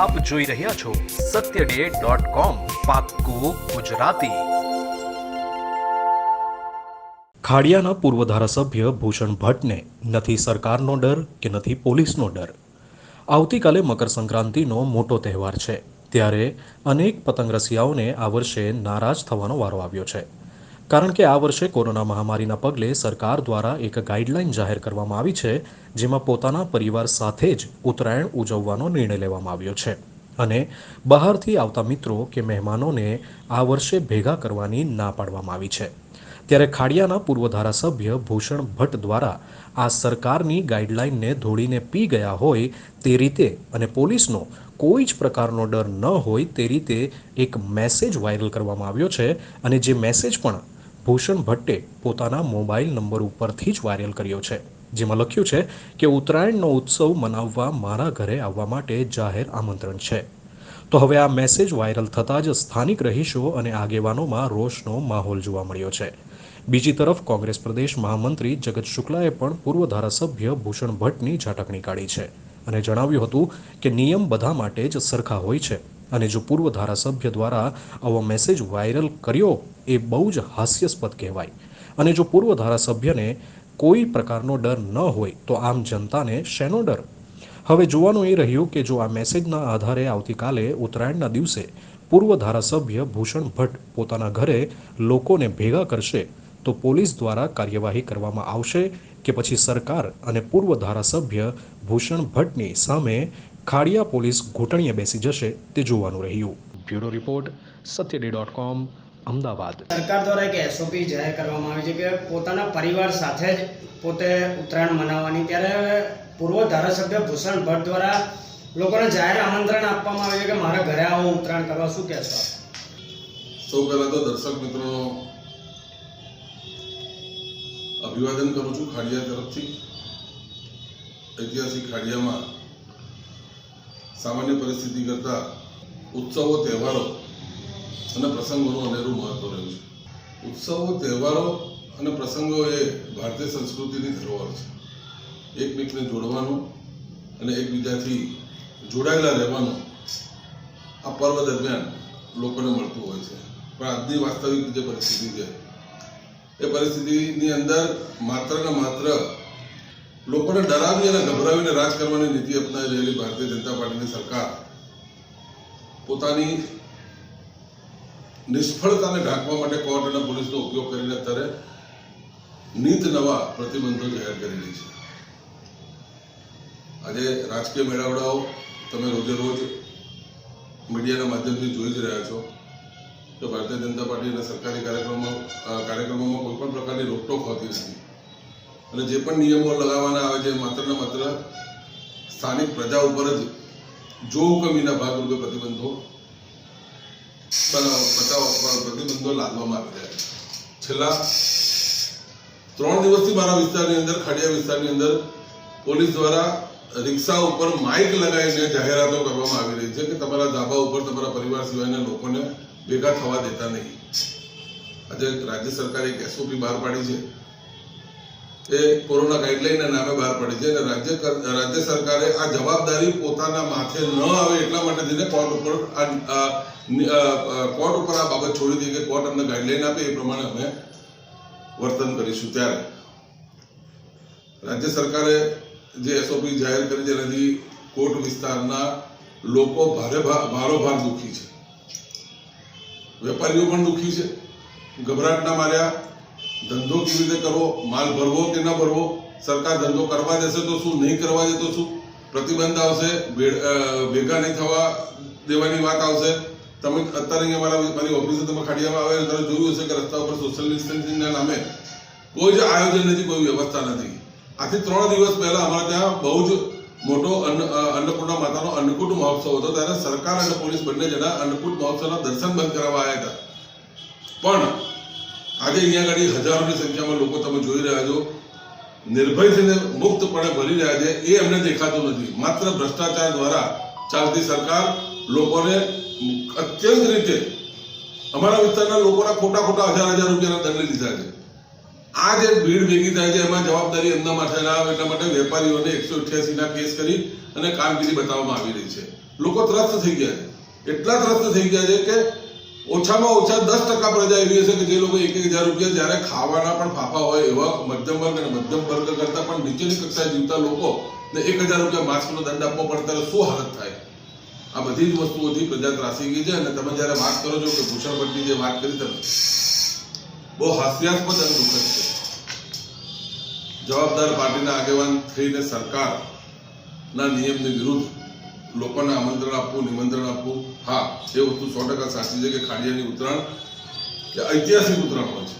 આપ જોઈ રહ્યા છો સત્ય ડે ડોટ કોમ પાક્કું ગુજરાતી. ખાડિયાના પૂર્વ ધારાસભ્ય ભૂષણ ભટ્ટને નથી સરકારનો ડર કે નથી પોલીસનો ડર. આવતીકાલે મકર સંક્રાંતિનો મોટો તહેવાર છે. ત્યારે અનેક પતંગ રસિયાઓને આ વર્ષે નારાજ થવાનો વારો આવ્યો છે. કારણ કે આ વર્ષે કોરોના મહામારીના પગલે સરકાર દ્વારા એક ગાઈડલાઈન જાહેર કરવામાં આવી છે, જેમાં પોતાના પરિવાર સાથે જ ઉત્તરાયણ ઉજવવાનો નિર્ણય લેવામાં આવ્યો છે. અને બહારથી આવતા મિત્રો કે મહેમાનોને આ વર્ષે ભેગા કરવાની ના પાડવામાં આવી છે. ત્યારે ખાડિયાના પૂર્વ ધારાસભ્ય ભૂષણ ભટ્ટ દ્વારા આ સરકારની ગાઈડલાઈનને ધોળીને પી ગયા હોય તે રીતે અને પોલીસનો કોઈ જ પ્રકારનો ડર ન હોય તે રીતે એક મેસેજ વાયરલ કરવામાં આવ્યો છે. અને જે મેસેજ પણ ભૂષણ ભટ્ટે પોતાના મોબાઈલ નંબર ઉપરથી જ વાયરલ કર્યો છે, જેમાં લખ્યું છે કે ઉત્તરાયણનો ઉત્સવ મનાવવા મારા ઘરે આવવા માટે જાહેર આમંત્રણ છે. તો હવે આ મેસેજ વાયરલ થતાં જ સ્થાનિક રહીશો અને આગેવાનોમાં રોષનો માહોલ જોવા મળ્યો છે. બીજી તરફ કોંગ્રેસ પ્રદેશ મહામંત્રી જગત શુક્લાએ પણ પૂર્વ ધારાસભ્ય ભૂષણ ભટ્ટની ઝાટકણી કાઢી છે અને જણાવ્યું હતું કે નિયમ બધા માટે જ સરખા હોય છે. અને જો પૂર્વ ધારાસભ્ય દ્વારા આવો મેસેજ વાયરલ કર્યો, એ બહુ જ હાસ્યાસ્પદ કહેવાય. અને જો પૂર્વ ધારાસભ્યને કોઈ પ્રકારનો ડર ન હોય, તો આમ જનતાને શેનો ડર? હવે જોવાનું એ રહ્યું કે જો આ મેસેજના આધારે આવતીકાલે ઉત્તરાયણના દિવસે પૂર્વ ધારાસભ્ય ભૂષણ ભટ્ટ પોતાના ઘરે લોકોને ભેગા કરશે, તો પોલીસ દ્વારા કાર્યવાહી કરવામાં આવશે કે પછી સરકાર અને પૂર્વ ધારાસભ્ય ભૂષણ ભટ્ટની સામે ખાડિયા પોલીસ ઘૂંટણીએ બેસી જશે તે જોવાનું રહ્યું. Bureau report સત્યડી dot com Ahmedabad. સરકાર દ્વારા એક એસઓપી જાહેર કરવામાં આવી છે કે પોતાના પરિવાર સાથે જ પોતે ઉત્તરાયણ મનાવવાની. ત્યારે પૂર્વ ધારાસભ્ય ભૂષણ ભટ્ટ દ્વારા લોકોને જાહેર આમંત્રણ આપવામાં આવ્યું છે કે મારા ઘરે આવો ઉત્તરાયણ કરવા શું કહેશો સૌ પહેલા તો દર્શક મિત્રોનો અભિવાદન કરું છું ખાડિયા તરફથી. ઐતિહાસિક ખાડિયામાં સામાન્ય પરિસ્થિતિ કરતાં ઉત્સવો, તહેવારો અને પ્રસંગોનું અનેરું મહત્વ રહ્યું છે. ઉત્સવો, તહેવારો અને પ્રસંગો એ ભારતીય સંસ્કૃતિની ધરોહર છે. એકબીજને જોડવાનું અને એકબીજાથી જોડાયેલા રહેવાનું આ પર્વ દરમિયાન લોકોને મળતું હોય છે. પણ આજની વાસ્તવિક જે પરિસ્થિતિ છે, એ પરિસ્થિતિની અંદર માત્ર ને માત્ર લોકોને ડરાવી અને ગભરાવીને રાજ કરવાની નીતિ અપનાવી રહેલી ભારતીય જનતા પાર્ટીની સરકાર પોતાની નિષ્ફળતાને ઢાંકવા માટે કોર્ટ અને પોલીસનો ઉપયોગ કરીને અત્યારે નીત નવા પ્રતિબંધો જાહેર કરી રહી છે. આજે રાજકીય મેળાવડાઓ તમે રોજે રોજ મીડિયાના માધ્યમથી જોઈ જ રહ્યા છો કે ભારતીય જનતા પાર્ટી અને સરકારી કાર્યક્રમો કાર્યક્રમોમાં કોઈ પણ પ્રકારની રોકટોક હોતી નથી. અને જે પણ નિયમો લગાવવાના આવે છે માત્ર ને માત્ર સ્થાનિક પ્રજા ઉપર જ જો કમીના ભાગરૂપે પ્રતિબંધો બતાવ પ્રતિબંધો લાદવામાં આવી રહ્યા છે. છેલ્લા ત્રણ દિવસથી મારા વિસ્તારની અંદર, ખાડિયા વિસ્તારની અંદર પોલીસ દ્વારા રિક્ષા ઉપર માઇક લગાવીને જાહેરાતો કરવામાં આવી રહી છે કે તમારા ધાબા ઉપર તમારા પરિવાર સિવાયના લોકોને ભેગા થવા દેતા નહીં. આજે રાજ્ય સરકારે એક એસઓપી બહાર પાડી છે. એ કોરોના ગાઈડલાઈનના નામે બહાર પડી છે અને રાજ્ય રાજ્ય સરકારે આ જવાબદારી પોતાના માથે ન આવે એટલા માટે થઈને કોર્ટ ઉપર કોર્ટ ઉપર આ બાબત છોડી દીધી કે કોર્ટ અમને ગાઈડલાઈન આપે એ પ્રમાણે અમે વર્તન કરીશું ત્યારે. રાજ્ય સરકારે જે એસઓપી જાહેર કરી છે એનાથી કોટ વિસ્તારના લોકો ભારે ભારો ભારોભાર દુઃખી છે. વેપારીઓ પણ દુઃખી છે. ગભરાટના માર્યા. ધંધો કેવી રીતે કરવો? માલ ભરવો કે ન ભરવો? સરકાર ધંધો કરવા દેશે તો શું? નહીં કરવા દે તો શું? પ્રતિબંધ આવશે ભેગા નહીં થવા દેવાની વાત આવશે. તમે અત્યારે અહીંયા મારા મારી ઓફિસે તમે ખાડિયામાં આવે ત્યારે જોયું હશે કે રસ્તા ઉપર સોશિયલ ડિસ્ટન્સિંગના નામે કોઈ જ આયોજન નથી, કોઈ વ્યવસ્થા નથી. આથી ત્રણ દિવસ પહેલા અમારે ત્યાં બહુ જ મોટો અન્નપૂર્ણા માતાનો અન્નકૂટ મહોત્સવ હતો. ત્યારે સરકાર અને પોલીસ બંને જણા અન્નકૂટ મહોત્સવના દર્શન બંધ કરાવવા આવ્યા હતા. પણ આજે અહીંયા આગળ હજારોની સંખ્યામાં લોકો તમે જોઈ રહ્યા છો. નિર્ભય થઈને મુક્તપણે ભરી રહ્યા છે. એ અમને દેખાતું નથી. માત્ર ભ્રષ્ટાચાર દ્વારા ચાલતી સરકાર લોકોને અત્યંત રીતે અમારા વિસ્તારના લોકોના ખોટા ખોટા હજાર હજાર રૂપિયાના દંડ લીધા છે. આ જે ભીડ ભેગી થાય છે, એમાં જવાબદારી એમના માથે ના આવે એટલા માટે વેપારીઓને એકસો અઠ્યાસીના કેસ કરી અને કામગીરી બતાવવામાં આવી રહી છે. લોકો ત્રસ્ત થઈ ગયા છે. એટલા ત્રસ્ત થઈ ગયા છે કે ઓછામાં ઓછા દસ ટકા પ્રજા એવી હશે કે જે લોકો એક એક હજાર રૂપિયા જ્યારે ખાવાના પણ ફાફા હોય એવા મધ્યમ વર્ગ અને મધ્યમ વર્ગ કરતા પણ નીચેની કક્ષાએ જીવતા લોકો ને એક હજાર રૂપિયા માસ્કનો દંડ આપવો પડે ત્યારે શું હાલત થાય? આ બધી જ વસ્તુઓથી પ્રજા ત્રાસી ગઈ છે અને તમે જ્યારે વાત કરો છો કે ભૂષણ ભટ્ટની જે વાત કરી તમે, બહુ હાસ્યાસ્પદ અને દુઃખદ છે. જવાબદાર પાર્ટીના આગેવાન થઈને સરકારના નિયમની વિરુદ્ધ લોકોને આમંત્રણ આપવું, નિમંત્રણ આપવું. હા, એ વસ્તુ સો ટકા સાચી છે કે ખાડિયાની ઉત્તરાયણ કે ઐતિહાસિક ઉત્તરાયણ હોય છે.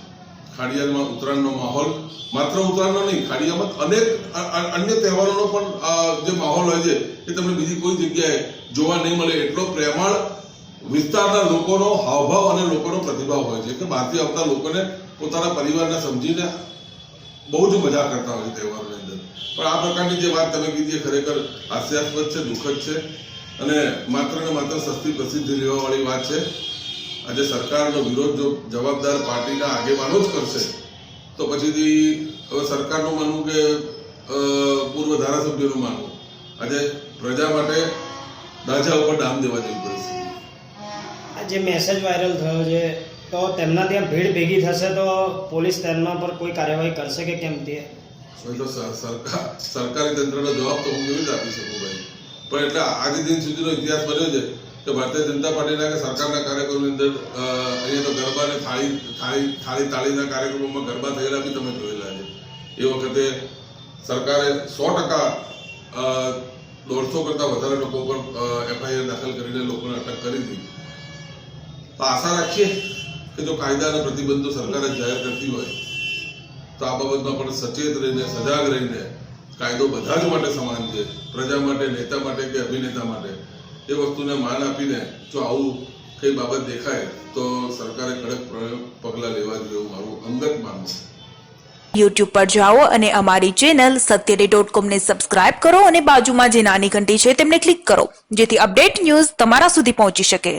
ખાડિયામાં ઉત્તરાયણનો માહોલ માત્ર ઉત્તરાયણનો નહીં, ખાડિયામાં અનેક અન્ય તહેવારોનો પણ જે માહોલ હોય છે, એ તમને બીજી કોઈ જગ્યાએ જોવા નહીં મળે. એટલો પ્રેમાળ વિસ્તારના લોકોનો હાવભાવ અને લોકોનો પ્રતિભાવ હોય છે કે બહારથી આવતા લોકોને પોતાના પરિવારને સમજીને બહુ જ મજા કરતા હોય તહેવારોની અંદર. પણ આ પ્રકારની જે વાત તમે કીધી ખરેખર હાસ્યાસ્પદ છે, દુઃખદ છે. અને માત્ર ને માત્ર સસ્તી પ્રસિદ્ધિ લેવાવાળી વાત છે. આજે સરકારનો વિરોધ જો જવાબદાર પાર્ટીના આગેવાનો જ કરશે, તો પછીથી હવે સરકારનું માનવું કે પૂર્વ ધારાસભ્યનું માનવું. આજે પ્રજા માટે દાજા ઉપર ડામ દેવા જેવી પરિસ્થિતિ. આ મેસેજ વાયરલ થયો છે તો તેમના ત્યાં ભીડ ભેગી થશે તો પોલીસ તેમના પર કોઈ કાર્યવાહી કરશે કે કેમ તે? સરકાર સરકારી તંત્રનો જવાબ તો હું કેવી રીતે આપી શકું ભાઈ. પણ એટલે આજે દિન સુધીનો ઇતિહાસ બન્યો છે કે ભારતીય જનતા પાર્ટીના કે સરકારના કાર્યક્રમની અંદર અહીંયા તો ગરબા અને થાળી થાળી થાળી તાળીના કાર્યક્રમોમાં ગરબા થયેલા બી તમે જોયેલા છે. એ વખતે સરકારે સો ટકા દોઢસો કરતાં વધારે લોકો પર એફઆઈઆર દાખલ કરીને લોકોને અટક કરી હતી તો આશા રાખીએ કે જો કાયદા અને પ્રતિબંધો સરકાર જાહેર કરતી હોય, તો આ બાબતમાં પણ સચેત રહીને, સજાગ રહીને કાયદો બધા જ માટે સમાન છે. પ્રજા માટે, નેતા માટે કે અભિનેતા માટે. એ વસ્તુને માન આપીને જો આવું કઈ બાબત દેખાય, તો સરકારે કડક પગલાં લેવા જોઈએ મારું અંગત માનવું યુટ્યુબ પર જાઓ અને અમારી ચેનલ સત્યરે ડોટ કોમને સબસ્ક્રાઇબ કરો અને બાજુમાં જે નાની ઘંટી છે, તેમને ક્લિક કરો, જેથી અપડેટ ન્યૂઝ તમારા સુધી પહોંચી શકે.